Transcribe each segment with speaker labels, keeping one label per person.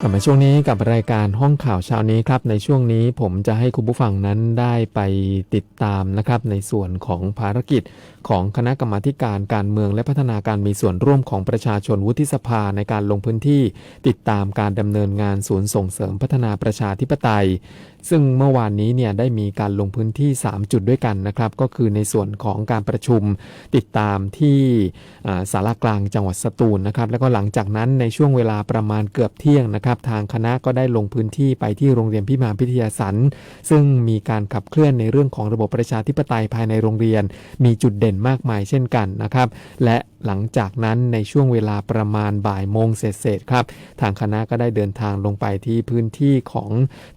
Speaker 1: กลับมาช่วงนี้กับรายการห้องข่าวเช้านี้ครับในช่วงนี้ผมจะให้คุณผู้ฟังนั้นได้ไปติดตามนะครับในส่วนของภารกิจของคณะกรรมาการการเมืองและพัฒนาการมีส่วนร่วมของประชาชนวุฒิสภาในการลงพื้นที่ ติดตามการดำเนินงานศูนย์ส่งเสริมพัฒนาประชาธิปไตย ซึ่งเมื่อวานนี้เนี่ยได้มีการลงพื้นที่ 3 จุดด้วยกันนะครับ ก็คือในส่วนของการประชุมติดตามที่สารากลางจังหวัดสตูลนะครับ แล้วก็หลังจากนั้นในช่วงเวลาประมาณเกือบเที่ยงนะครับ ทางคณะก็ได้ลงพื้นที่ไปที่โรงเรียนพิมานพิทยาสันซึ่งมีการขับเคลื่อนในเรื่องของระบบประชาธิปไตยภายในโรงเรียน มีจุดเด่นมากมายเช่นกันนะครับ และหลังจากนั้นในช่วงเวลาประมาณบ่ายโมงเศษครับทางคณะก็ได้เดินทางลงไปที่พื้นที่ของ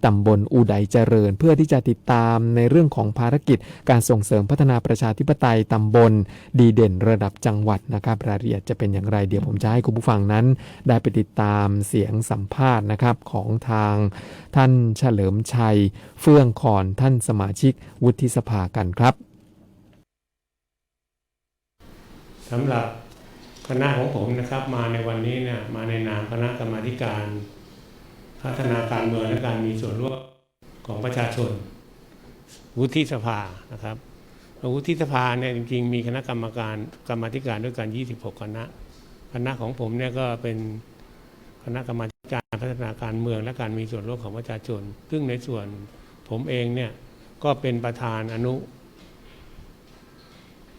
Speaker 1: ตำบลอุดัยเจริญ เพื่อที่จะติดตามในเรื่องของภารกิจ การส่งเสริมพัฒนาประชาธิปไตยตำบล ดีเด่นระดับจังหวัดนะครับรายละเอียดจะเป็นอย่างไรเดี๋ยวผมจะให้คุณผู้ฟังนั้น ได้ไปติดตามเสียงสัมภาษณ์นะครับของทางท่านเฉลิมชัย เฟื่องคอนท่านสมาชิกวุฒิสภากันครับ
Speaker 2: สำหรับคณะของผมนะครับมาในวันนี้เนี่ยมาในนามคณะกรรมาการ พัฒนาการเมืองและการมีส่วนร่วม ของประชาชน วุฒิสภานะครับวุฒิสภาเนี่ยจริงๆ มีคณะกรรมการกรรมธิการด้วยกัน 26 คณะ คณะของผมเนี่ยก็เป็นคณะกรรมธิการพัฒนาการเมืองและการมีส่วนร่วมของประชาชน ซึ่งในส่วนผมเองเนี่ยก็เป็นประธานอนุ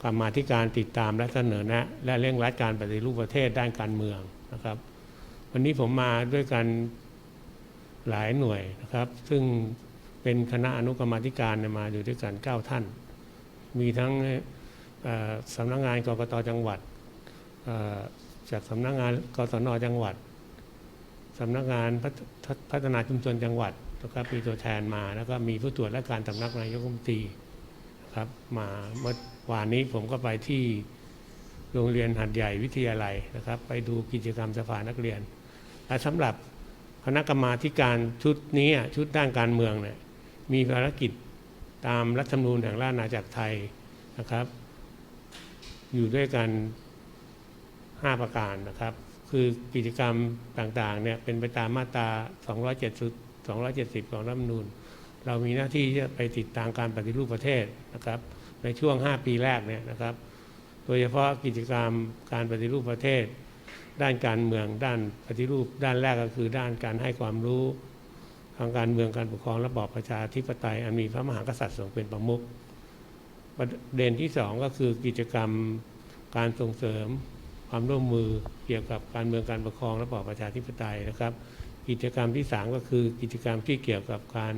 Speaker 2: กรรมธิการติดตามและเสนอแนะ และเร่งรัดการปฏิรูปประเทศด้านการเมืองนะครับ วันนี้ผมมาด้วยกันหลายหน่วยนะครับ ซึ่ง เป็นคณะอนุกรรมธิการมาอยู่ด้วยกัน9ท่าน มีทั้งสำนักงานกรกตจังหวัดจากสำนักงานกศนจังหวัดสำนักงานพัฒพัฒนาชุมชนจังหวัดนะครับมีตัวแทนมา แล้วก็มีผู้ตรวจและการสำนักนายกรัฐมนตรีครับมาเมื่อวานนี้ผมก็ไปที่โรงเรียนหัดใหญ่วิทยาลัยนะครับ ไปดูกิจกรรมสภานักเรียนและสำหรับคณะกรรมาธิการชุดนี้อะชุดด้านการเมืองเนี่ย มีภารกิจตามรัฐธรรมนูญแห่งราชอาณาจักรไทยนะครับ อยู่ด้วยกัน 5 ประการนะครับ คือกิจกรรมต่างๆเนี่ยเป็นไปตามมาตรา 270 270 ของรัฐธรรมนูญ เรามีหน้าที่ที่จะไปติดตามการปฏิรูปประเทศนะครับ ในช่วง 5 ปีแรกเนี่ยนะครับ โดยเฉพาะกิจกรรมการปฏิรูปประเทศ ด้านการเมืองด้านปฏิรูปด้านแรกก็คือด้านการให้ความรู้างการเมืองการปกครองระบอบประชาธิปไตยอันมีพระมหากษัตริย์ทรงเป็นประมุขประเด็นที่สองก็คือกิจกรรมการส่งเสริมความร่วมมือเกี่ยวกับการเมืองการปกครองระบอบประชาธิปไตยนะครับ กิจกรรมที่สามก็คือกิจกรรมที่เกี่ยวกับการ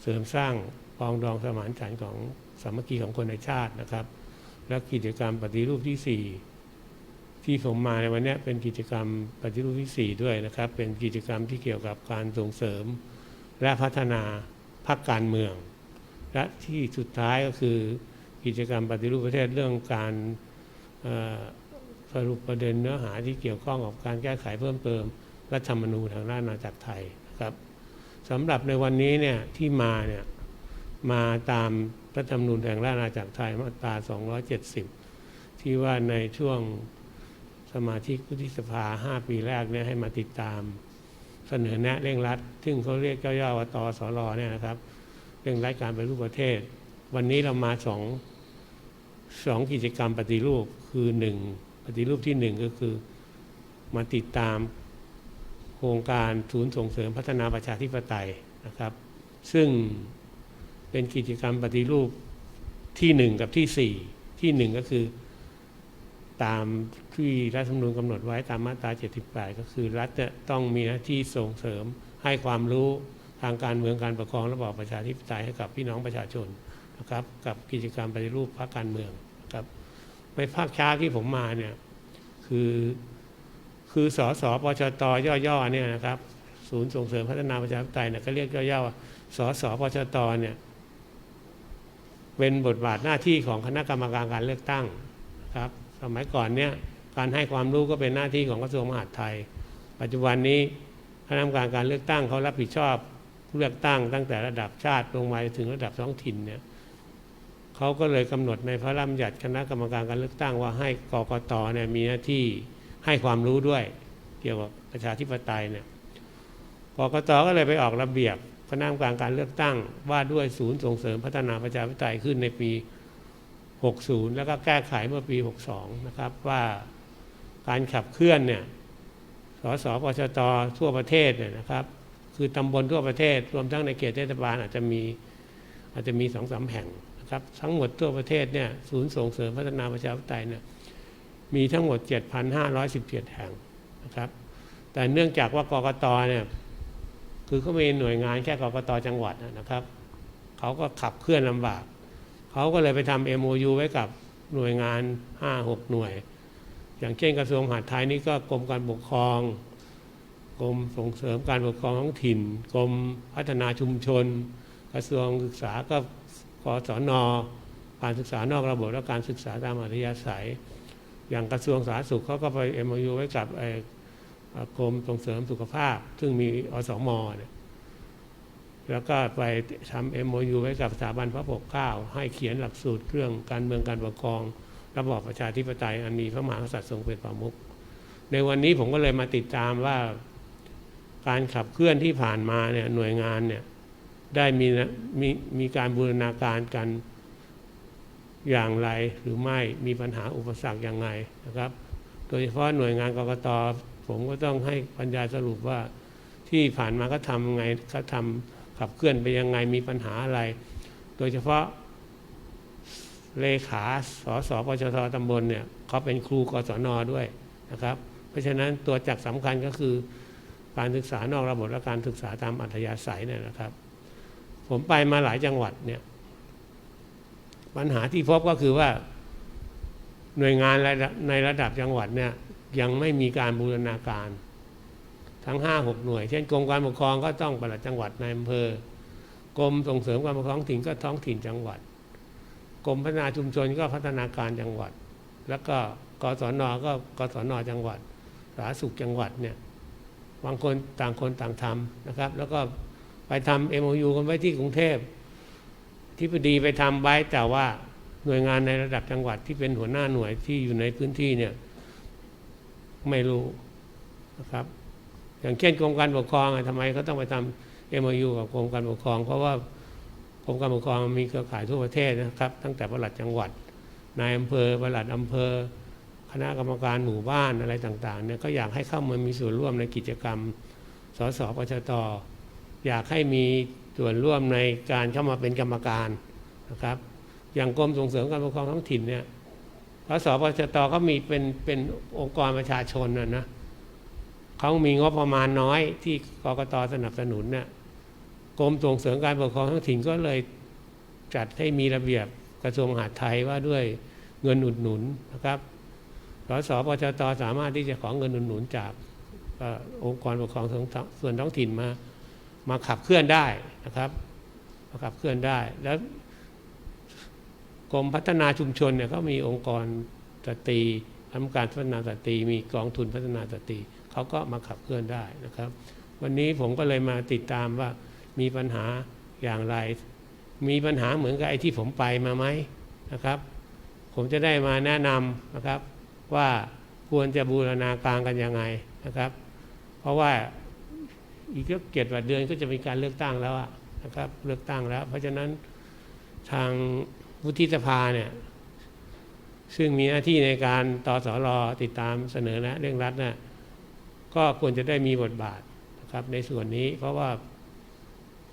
Speaker 2: เสริมสร้างปองดองสมานฉันท์ของสามัคคีของคนในชาตินะครับ และกิจกรรมปฏิรูปที่ 4 ที่ผมมาในวันนี้เป็นกิจกรรมปฏิรูปที่ 4 ด้วยนะครับ เป็นกิจกรรมที่เกี่ยวกับการส่งเสริม และพัฒนาพรรคการเมือง และที่สุดท้ายก็คือกิจกรรมปฏิรูปประเทศเรื่องการสรุปประเด็นเนื้อหาที่เกี่ยวข้องกับการแก้ไขเพิ่มเติมรัฐธรรมนูญทางด้านอาณาจักรไทยครับสำหรับในวันนี้เนี่ยที่มาเนี่ยมาตามรัฐธรรมนูญแห่งราชอาณาจักรไทยมาตรา 270 ที่ว่าในช่วงสมาชิกวุฒิสภา 5 ปีแรกเนี่ยให้มาติดตาม เสนอแนะเร่งรัด ซึ่งเขาเรียกย่อๆว่าตสรเนี่ยนะครับเร่งรัดการปฏิรูปประเทศ วันนี้เรามาสองสองกิจกรรมปฏิรูปคือหนึ่งปฏิรูปที่หนึ่งก็คือมาติดตามโครงการศูนย์ส่งเสริมพัฒนาประชาธิปไตยนะครับ ซึ่งเป็นกิจกรรมปฏิรูปที่หนึ่งกับที่สี่ที่หนึ่งก็คือตาม ที่รัฐธรรมนูญกำหนดไว้ตามมาตรา 78 ก็คือรัฐจะต้องมีหน้าที่ส่งเสริมให้ความรู้ทางการเมืองการปกครองระบอบประชาธิปไตยให้กับพี่น้องประชาชนนะครับกับกิจกรรมปฏิรูปพรรคการเมืองครับในภาคช้าที่ผมมาเนี่ยคือคือสสปชตย่อๆเนี่ยนะครับศูนย์ส่งเสริมพัฒนาประชาธิปไตยเนี่ยก็เรียกย่อๆว่าสสปชตเนี่ยเป็นบทบาทหน้าที่ของคณะกรรมการการเลือกตั้งครับสมัยก่อนเนี่ย การให้ความรู้ก็เป็นหน้าที่ของกระทรวงมหาดไทย ปัจจุบันนี้คณะกรรมการการเลือกตั้งเขารับผิดชอบเลือกตั้งตั้งแต่ระดับชาติลงมาถึงระดับท้องถิ่นเนี่ยเขาก็เลยกำหนดในพระราชบัญญัติคณะกรรมการการเลือกตั้งว่าให้กกตเนี่ยมีหน้าที่ให้ความรู้ด้วยเกี่ยวกับประชาธิปไตยเนี่ยกกตก็เลยไปออกระเบียบคณะกรรมการการเลือกตั้งว่าด้วยศูนย์ส่งเสริมพัฒนาประชาธิปไตยขึ้นในปี 60 แล้วก็แก้ไขเมื่อปี 62 นะครับว่า การขับเคลื่อนเนี่ยสสปชตทั่วประเทศเนี่ยนะครับ คือตำบลทั่วประเทศ รวมทั้งในเขตเทศบาลอาจจะมีอาจจะมีสองสามแห่งนะครับทั้งหมดทั่วประเทศเนี่ยศูนย์ส่งเสริมพัฒนาประชาธิปไตยเนี่ยมีทั้งหมด 7,517 แห่งนะครับ แต่เนื่องจากว่ากกตเนี่ยคือเขามีหน่วยงานแค่กกตจังหวัดนะครับเขาก็ขับเคลื่อนลำบากเขาก็เลยไปทำ MOU ไว้กับหน่วยงาน 5-6 หน่วย อย่างเช่นกระทรวงมหาดไทยนี่ก็กรมการปกครอง กรมส่งเสริมการปกครองท้องถิ่น กรมพัฒนาชุมชน กระทรวงศึกษาก็กศนการศึกษานอกระบบและการศึกษาตามอัธยาศัย อย่างกระทรวงสาธารณสุขเขาก็ไป MOU ไว้กับกรมส่งเสริมสุขภาพ ซึ่งมีอสมเนี่ยแล้วก็ไปทำ MOU ไว้กับสถาบันพระปกเกล้าให้เขียนหลักสูตรเรื่องการเมืองการปกครอง ระบอบประชาธิปไตยอันมีพระมหากษัตริย์ทรงเป็นประมุขในวันนี้ผมก็เลยมาติดตามว่าการขับเคลื่อนที่ผ่านมาเนี่ยหน่วยงานเนี่ยได้มีมีมีการบูรณาการกันอย่างไรหรือไม่มีปัญหาอุปสรรคอย่างไรนะครับ โดยเฉพาะหน่วยงานกรกตผมก็ต้องให้ปัญญาสรุปว่าที่ผ่านมาก็ทำยังไงเขาทำขับเคลื่อนไปยังไงมีปัญหาอะไร โดยเฉพาะ เลขาสสปชทตำบลเนี่ยเขาเป็นครูกศนด้วยนะครับ เพราะฉะนั้นตัวจักสำคัญก็คือการศึกษานอกระบบและการศึกษาตามอัธยาศัยเนี่ยนะครับ ผมไปมาหลายจังหวัดเนี่ยปัญหาที่พบก็คือว่าหน่วยงานในระดับจังหวัดเนี่ยยังไม่มีการบูรณาการ ทั้งห้าหกหน่วย เช่นกรมการปกครองก็ต้องปลัดจังหวัดในอำเภอกรมส่งเสริมการปกครองท้องถิ่นก็ท้องถิ่นจังหวัด กรมพัฒนาชุมชนก็พัฒนาการจังหวัด แล้วก็กศนก็กศนจังหวัดสาธารณสุขจังหวัดเนี่ยบางคนต่างคนต่างทำนะครับ แล้วก็ไปทำ MOU กันไว้ที่กรุงเทพที่พอดีไปทำไว้แต่ว่าหน่วยงานในระดับจังหวัดที่เป็นหัวหน้าหน่วยที่อยู่ในพื้นที่เนี่ยไม่รู้นะครับ อย่างเช่นกรมการปกครองทำไมเขาต้องไปทำ MOU กับกรมการปกครอง เพราะว่า กรมการปกครองมีเครือข่ายทั่วประเทศนะครับ ตั้งแต่ปลัดจังหวัดนายอำเภอปลัดอำเภอ คณะกรรมการหมู่บ้านอะไรต่างๆเนี่ยก็อยากให้เข้ามามีส่วนร่วมในกิจกรรมสสปชตอยากให้มีส่วนร่วมในการเข้ามาเป็นกรรมการนะครับ อย่างกรมส่งเสริมการปกครองท้องถิ่นเนี่ยสสปชตก็มีเป็นเป็นองค์กรประชาชนนะนะเขามีงบประมาณน้อยที่กกตสนับสนุนเนี่ย กรมส่งเสริมการปกครองท้องถิ่นก็เลยจัดให้มีระเบียบกระทรวงมหาดไทยว่าด้วยเงินอุดหนุนนะครับสสปชตสามารถที่จะขอเงินอุดหนุนจากองค์กรปกครองส่วนท้องถิ่นมามาขับเคลื่อนได้นะครับมาขับเคลื่อนได้ แล้วกรมพัฒนาชุมชนเนี่ยเขามีองค์กรสตรีทำการพัฒนาสตรีมีกองทุนพัฒนาสตรีเขาก็มาขับเคลื่อนได้นะครับ วันนี้ผมก็เลยมาติดตามว่า มีปัญหาอย่างไร มีปัญหาเหมือนกับไอ้ที่ผมไปมาไหมนะครับ ผมจะได้มาแนะนำนะครับว่าควรจะบูรณาการกันยังไงนะครับ เพราะว่าอีกเจ็ดวันเดือนก็จะมีการเลือกตั้งแล้วนะครับ เลือกตั้งแล้ว เพราะฉะนั้นทางวุฒิสภาเนี่ยซึ่งมีหน้าที่ในการต่อสอรอติดตามเสนอแนะเรื่องรัดนะก็ควรจะได้มีบทบาทนะครับในส่วนนี้เพราะว่า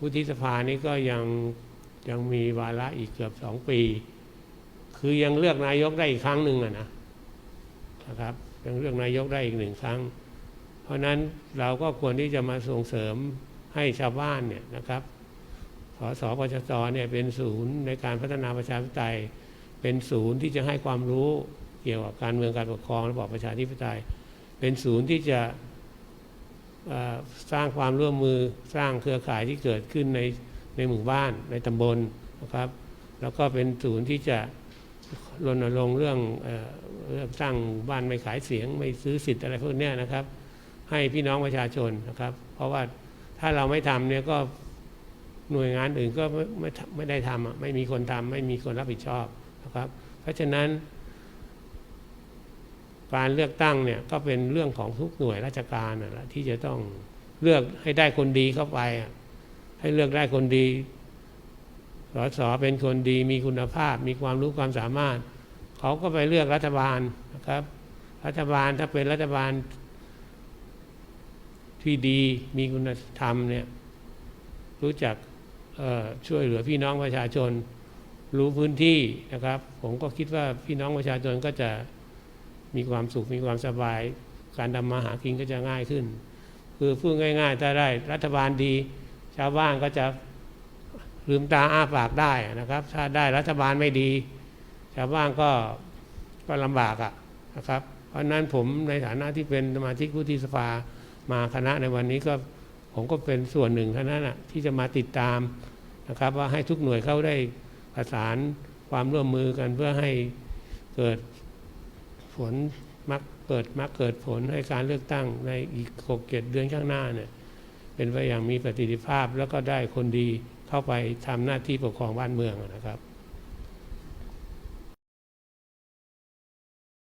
Speaker 2: วุฒิสภานี้ก็ยังยังมีวาระอีกเกือบสองปี คือยังเลือกนายกได้อีกครั้งหนึ่งอะนะนะครับยังเลือกนายกได้อีกหนึ่งครั้ง เพราะนั้นเราก็ควรที่จะมาส่งเสริมให้ชาวบ้านเนี่ยนะครับสสปชตเนี่ยเป็นศูนย์ในการพัฒนาประชาธิปไตย เป็นศูนย์ที่จะให้ความรู้เกี่ยวกับการเมืองการปกครองระบอบประชาธิปไตย เป็นศูนย์ที่จะ สร้างความร่วมมือสร้างเครือข่ายที่เกิดขึ้นในในหมู่บ้านในตำบลนะครับ แล้วก็เป็นศูนย์ที่จะรณรงค์เรื่องเรื่องสร้างบ้านไม่ขายเสียง ไม่ซื้อสิทธิ์อะไรพวกเนี้ยนะครับ ให้พี่น้องประชาชนนะครับ เพราะว่าถ้าเราไม่ทำเนี่ยก็หน่วยงานอื่นก็ไม่ไม่ไม่ได้ทำอะไม่มีคนทำไม่มีคนรับผิดชอบนะครับ เพราะฉะนั้น การเลือกตั้งเนี่ยก็เป็นเรื่องของทุกหน่วยราชการนะละที่จะต้องเลือกให้ได้คนดีเข้าไปให้เลือกได้คนดีสสเป็นคนดีมีคุณภาพ มีความรู้ความสามารถ เขาก็ไปเลือกรัฐบาลนะครับ รัฐบาลถ้าเป็นรัฐบาลที่ดีมีคุณธรรมเนี่ยรู้จักช่วยเหลือพี่น้องประชาชน รู้พื้นที่นะครับ ผมก็คิดว่าพี่น้องประชาชนก็จะ มีความสุขมีความสบาย การทำมาหากินก็จะง่ายขึ้น คือพูดง่ายๆถ้าได้รัฐบาลดี ชาวบ้านก็จะลืมตาอ้าปากได้นะครับ ถ้าได้รัฐบาลไม่ดี ชาวบ้านก็ก็ลำบากอะนะครับ เพราะนั้นผมในฐานะที่เป็นสมาชิกวุฒิสภามาคณะในวันนี้ก็ผมก็เป็นส่วนหนึ่งเท่านั้นนะที่จะมาติดตามนะครับ ว่าให้ทุกหน่วยเข้าได้ประสานความร่วมมือกันเพื่อให้เกิด ผลมักเกิดมักเกิดผลให้การเลือกตั้งในอีกหกเจ็ดเดือนข้างหน้าเนี่ยเป็นไปอย่างมีประสิทธิภาพแล้วก็ได้คนดีเข้าไปทำหน้าที่ปกครองบ้านเมืองนะครับ